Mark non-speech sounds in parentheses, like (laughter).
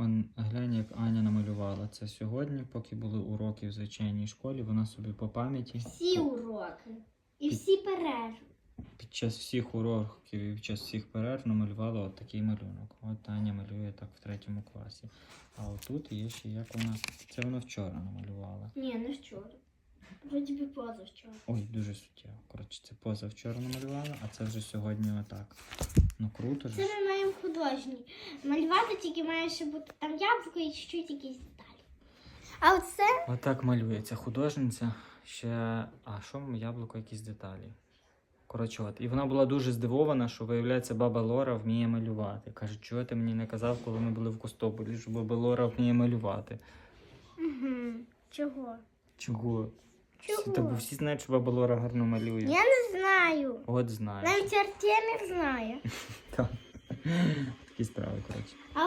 Он, глянь, як Аня намалювала це сьогодні, поки були уроки в звичайній школі. Вона собі по пам'яті Всі уроки. І всі перерви. під час всіх уроків і під час всіх перерв намалювала от такий малюнок. От Аня малює так в третьому класі. А отут є ще як вона. Це вона вчора намалювала. Ні, не вчора. Вроді би позавчора. Ой, дуже суттєво. Коротше, це позавчора намалювала, а це вже сьогодні отак. Ну круто ж. Це ми маємо художній. Малювати тільки має ще бути там яблуко і чуть-чуть якісь деталі. А оце Отак малюється художниця. Ще. А що яблуко, якісь деталі. Коротше, от. І вона була дуже здивована, що, виявляється, баба Лора вміє малювати. Каже, чого ти мені не казав, коли ми були в Костополі, що баба Лора вміє малювати. Угу. чого? Чого? Чого? Та бо всі знають, що баба Лора гарно малює. Я не знаю. От знаю. Навіть Артемір знає. (laughs) Так. Такі справи, коротше.